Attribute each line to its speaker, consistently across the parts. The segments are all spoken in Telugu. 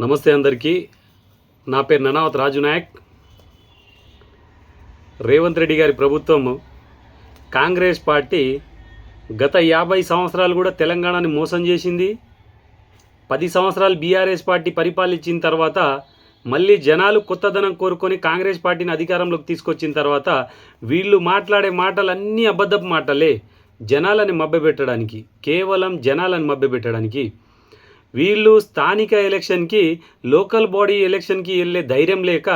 Speaker 1: నమస్తే అందరికీ. నా పేరు ననావత్ రాజు నాయక్ రేవంత్ రెడ్డి గారి ప్రభుత్వం కాంగ్రెస్ పార్టీ గత యాభై సంవత్సరాలు కూడా తెలంగాణని మోసం చేసింది. పది సంవత్సరాలు బీఆర్ఎస్ పార్టీ పరిపాలించిన తర్వాత మళ్ళీ జనాలు కొత్తదనం కోరుకొని కాంగ్రెస్ పార్టీని అధికారంలోకి తీసుకొచ్చిన తర్వాత వీళ్ళు మాట్లాడే మాటలన్నీ అబద్ధపు మాటలే జనాలని మభ్యపెట్టడానికి కేవలం జనాలను మభ్యపెట్టడానికి. వీళ్ళు స్థానిక ఎలక్షన్కి లోకల్ బాడీ ఎలక్షన్కి వెళ్ళే ధైర్యం లేక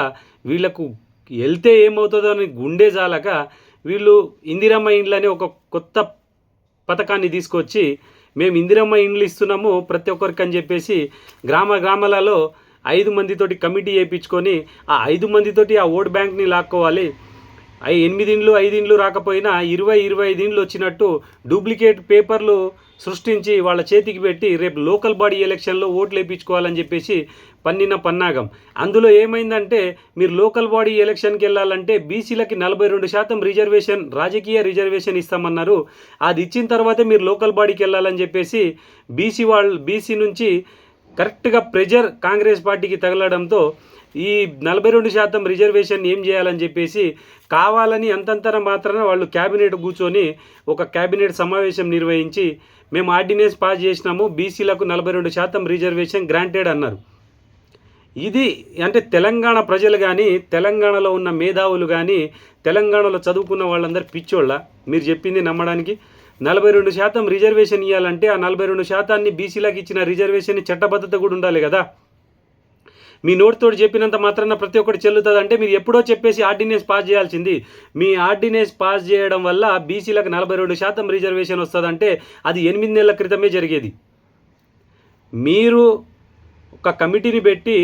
Speaker 1: వీళ్ళకు వెళ్తే ఏమవుతుందో అని గుండె జాలక వీళ్ళు ఇందిరమ్మ ఇండ్లని ఒక కొత్త పథకాన్ని తీసుకొచ్చి మేము ఇందిరమ్మ ఇండ్లు ఇస్తున్నాము ప్రతి ఒక్కరికి అని చెప్పేసి గ్రామ గ్రామాలలో ఐదు మందితోటి కమిటీ వేయించుకొని ఆ ఐదు మందితోటి ఆ ఓట్ బ్యాంక్ని లాక్కోవాలి. అవి ఎనిమిది ఇండ్లు ఐదు ఇండ్లు రాకపోయినా ఇరవై ఇరవై ఐదు ఇండ్లు వచ్చినట్టు డూప్లికేట్ పేపర్లు సృష్టించి వాళ్ళ చేతికి పెట్టి రేపు లోకల్ బాడీ ఎలక్షన్లో ఓట్లు వేయించుకోవాలని చెప్పేసి పన్నిన పన్నాగం. అందులో ఏమైందంటే మీరు లోకల్ బాడీ ఎలక్షన్కి వెళ్ళాలంటే బీసీలకి నలభై రెండు శాతం రిజర్వేషన్ రాజకీయ రిజర్వేషన్ ఇస్తామన్నారు. అది ఇచ్చిన తర్వాతే మీరు లోకల్ బాడీకి వెళ్ళాలని చెప్పేసి బీసీ వాళ్ళు బీసీ నుంచి కరెక్ట్గా ప్రెజర్ కాంగ్రెస్ పార్టీకి తగలడంతో ఈ నలభై రెండు శాతం రిజర్వేషన్ ఏం చేయాలని చెప్పేసి కావాలని అంతంతర మాత్రాన వాళ్ళు క్యాబినెట్ కూర్చొని ఒక క్యాబినెట్ సమావేశం నిర్వహించి మేము ఆర్డినెన్స్ పాస్ చేసినాము బీసీలకు నలభై రెండు శాతం రిజర్వేషన్ గ్రాంటెడ్ అన్నారు. ఇది అంటే తెలంగాణ ప్రజలు కానీ తెలంగాణలో ఉన్న మేధావులు కానీ తెలంగాణలో చదువుకున్న వాళ్ళందరూ పిచ్చోళ్ళ మీరు చెప్పింది నమ్మడానికి. నలభై రెండు శాతం రిజర్వేషన్ ఇవ్వాలంటే ఆ నలభై రెండు శాతాన్ని బీసీలకు ఇచ్చిన రిజర్వేషన్ చట్టబద్ధత కూడా ఉండాలి కదా. మీ నోటితో చెప్పినంత మాత్రాన ప్రతి ఒక్కటి చెల్లుతుంది అంటే మీరు ఎప్పుడో చెప్పేసి ఆర్డినెన్స్ పాస్ చేయాల్సింది. మీ ఆర్డినెన్స్ పాస్ చేయడం వల్ల బీసీలకు నలభై రెండు శాతం రిజర్వేషన్ వస్తుందంటే అది ఎనిమిది నెలల క్రితమే జరిగేది. మీరు ఒక కమిటీని పెట్టి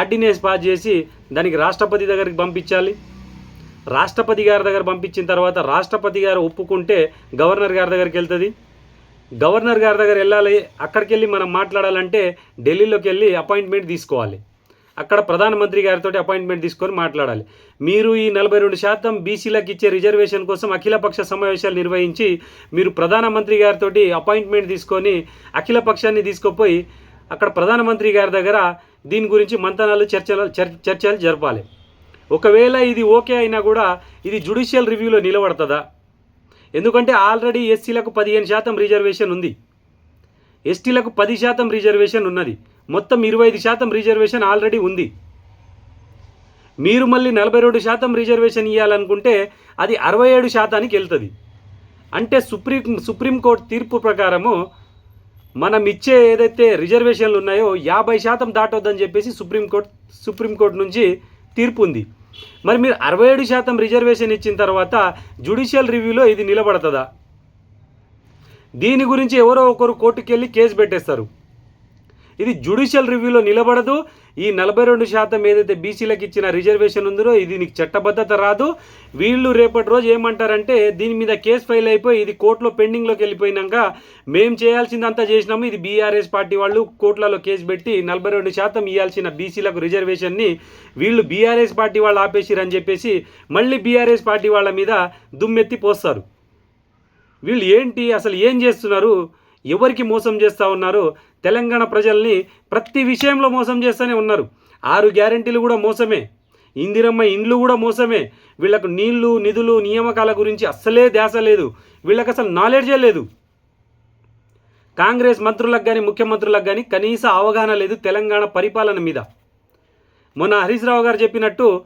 Speaker 1: ఆర్డినెన్స్ పాస్ చేసి దానికి రాష్ట్రపతి దగ్గరికి పంపించాలి. రాష్ట్రపతి గారి దగ్గర పంపించిన తర్వాత రాష్ట్రపతి గారు ఒప్పుకుంటే గవర్నర్ గారి దగ్గరికి వెళ్తుంది. గవర్నర్ గారి దగ్గర వెళ్ళాలి. అక్కడికి వెళ్ళి మనం మాట్లాడాలంటే ఢిల్లీలోకి వెళ్ళి అపాయింట్మెంట్ తీసుకోవాలి. అక్కడ ప్రధానమంత్రి గారితో అపాయింట్మెంట్ తీసుకొని మాట్లాడాలి. మీరు ఈ నలభై రెండు శాతం బీసీలకు ఇచ్చే రిజర్వేషన్ కోసం అఖిలపక్ష సమావేశాలు నిర్వహించి మీరు ప్రధానమంత్రి గారితో అపాయింట్మెంట్ తీసుకొని అఖిలపక్షాన్ని తీసుకుపోయి అక్కడ ప్రధానమంత్రి గారి దగ్గర దీని గురించి మంతనాలు చర్చలు చర్చలు జరపాలి. ఒకవేళ ఇది ఓకే అయినా కూడా ఇది జుడిషియల్ రివ్యూలో నిలబడుతుందా? ఎందుకంటే ఆల్రెడీ ఎస్సీలకు పదిహేను శాతం రిజర్వేషన్ ఉంది. ఎస్టీలకు పది శాతం రిజర్వేషన్ ఉన్నది. మొత్తం ఇరవై ఐదు శాతం రిజర్వేషన్ ఆల్రెడీ ఉంది. మీరు మళ్ళీ నలభై రెండు శాతం రిజర్వేషన్ ఇవ్వాలనుకుంటే అది అరవై ఏడు శాతానికి వెళ్తుంది. అంటే సుప్రీం సుప్రీంకోర్టు తీర్పు ప్రకారము మనం ఇచ్చే ఏదైతే రిజర్వేషన్లు ఉన్నాయో యాభై శాతం దాటొద్దని చెప్పేసి సుప్రీంకోర్టు సుప్రీంకోర్టు నుంచి తీర్పు ఉంది. మరి మీరు అరవై ఏడు శాతం రిజర్వేషన్ ఇచ్చిన తర్వాత జుడిషియల్ రివ్యూలో ఇది నిలబడుతుందా? దీని గురించి ఎవరో ఒకరు కోర్టుకెళ్ళి కేసు పెట్టేస్తారు. ఇది జుడిషియల్ రివ్యూలో నిలబడదు. ఈ నలభై రెండు శాతం ఏదైతే బీసీలకు ఇచ్చిన రిజర్వేషన్ ఉందో ఇది నీకు చట్టబద్ధత రాదు. వీళ్ళు రేపటి రోజు ఏమంటారంటే దీని మీద కేసు ఫైల్ అయిపోయి ఇది కోర్టులో పెండింగ్లోకి వెళ్ళిపోయినాక మేము చేయాల్సిందంతా చేసినాము. ఇది బీఆర్ఎస్ పార్టీ వాళ్ళు కోర్టులలో కేసు పెట్టి నలభై రెండు శాతం ఇవ్వాల్సిన బీసీలకు రిజర్వేషన్ని వీళ్ళు బీఆర్ఎస్ పార్టీ వాళ్ళు ఆపేసిరని చెప్పేసి మళ్ళీ బీఆర్ఎస్ పార్టీ వాళ్ళ మీద దుమ్మెత్తి పోస్తారు. వీళ్ళు ఏంటి అసలు ఏం చేస్తున్నారు? ఎవరికి మోసం చేస్తూ ఉన్నారు తెలంగాణ ప్రజల్ని ప్రతి విషయంలో మోసం చేస్తూనే ఉన్నారు. ఆరు గ్యారెంటీలు కూడా మోసమే. ఇందిరమ్మ ఇండ్లు కూడా మోసమే. వీళ్ళకు నీళ్ళు నిధులు నియామకాల గురించి అస్సలే ధ్యాస లేదు. వీళ్ళకి అసలు నాలెడ్జే లేదు. కాంగ్రెస్ మంత్రులకు కానీ ముఖ్యమంత్రులకు కానీ కనీస అవగాహన లేదు తెలంగాణ పరిపాలన మీద. మొన్న హరీష్ రావు గారు చెప్పినట్టు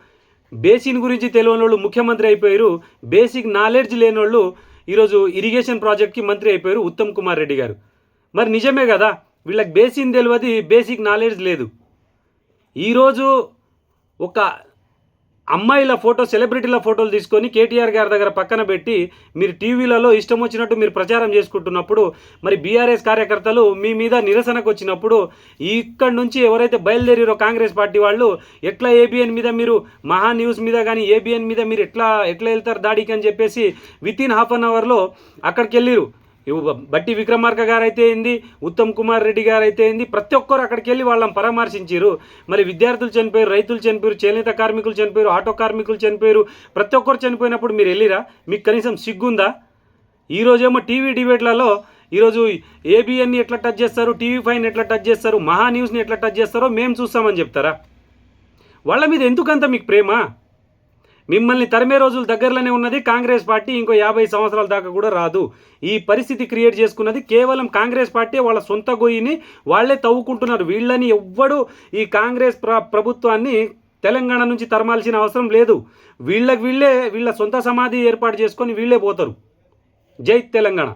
Speaker 1: బేసిన్ గురించి తెలియని వాళ్ళు ముఖ్యమంత్రి అయిపోయారు. బేసిక్ నాలెడ్జ్ లేని వాళ్ళు ఈరోజు ఇరిగేషన్ ప్రాజెక్ట్కి మంత్రి అయిపోయారు ఉత్తమ్ కుమార్ రెడ్డి గారు. మరి నిజమే కదా వీళ్ళకి బేసిన్ తెలియదు బేసిక్ నాలెడ్జ్ లేదు. ఈరోజు ఒక అమ్మాయిల ఫోటో సెలబ్రిటీల ఫోటోలు తీసుకొని కేటీఆర్ గారి దగ్గర పక్కన పెట్టి మీరు టీవీలలో ఇష్టం వచ్చినట్టు మీరు ప్రచారం చేసుకుంటున్నప్పుడు మరి బీఆర్ఎస్ కార్యకర్తలు మీ మీద నిరసనకు వచ్చినప్పుడు ఇక్కడి నుంచి ఎవరైతే బయలుదేరారో కాంగ్రెస్ పార్టీ వాళ్ళు ఎట్లా ఏబిఎన్ మీద మీరు మహా న్యూస్ మీద కానీ ఏబిఎన్ మీద మీరు ఎట్లా ఎట్లా వెళ్తారు దాడికి అని చెప్పేసి విత్ ఇన్ హాఫ్ అన్ అవర్లో అక్కడికి వెళ్ళిరు. బట్టి విక్రమార్క గారు అయితే ఏంది? ఉత్తమ్ కుమార్ రెడ్డి గారు అయితే ఏంది? ప్రతి ఒక్కరు అక్కడికి వెళ్ళి వాళ్ళని పరామర్శించారు మరి విద్యార్థులు చనిపోయారు రైతులు చనిపోయారు చేనేత కార్మికులు చనిపోయారు ఆటో కార్మికులు చనిపోయారు. ప్రతి ఒక్కరు చనిపోయినప్పుడు మీరు వెళ్ళిరా? మీకు కనీసం సిగ్గుందా? ఈరోజేమో టీవీ డిబేట్లలో ఈరోజు ఏబిఎన్ని ఎట్లా టచ్ చేస్తారు టీవీ ఫైన్ ఎట్లా టచ్ చేస్తారు మహా న్యూస్ని ఎట్లా టచ్ చేస్తారో మేము చూస్తామని చెప్తారా? వాళ్ళ మీద ఎందుకంత మీకు ప్రేమ? మిమ్మల్ని తరిమే రోజులు దగ్గరలోనే ఉన్నది కాంగ్రెస్ పార్టీ ఇంకో యాభై సంవత్సరాల దాకా కూడా రాదు. ఈ పరిస్థితి క్రియేట్ చేసుకున్నది కేవలం కాంగ్రెస్ పార్టీ వాళ్ళ సొంత గొయ్యిని వాళ్ళే తవ్వుకుంటున్నారు. వీళ్ళని ఎవ్వడు ఈ కాంగ్రెస్ ప్ర ప్రభుత్వాన్ని తెలంగాణ నుంచి తరమాల్సిన అవసరం లేదు. వీళ్ళకి వీళ్ళే వీళ్ళ సొంత సమాధి ఏర్పాటు చేసుకొని వీళ్ళే పోతారు. జై తెలంగాణ.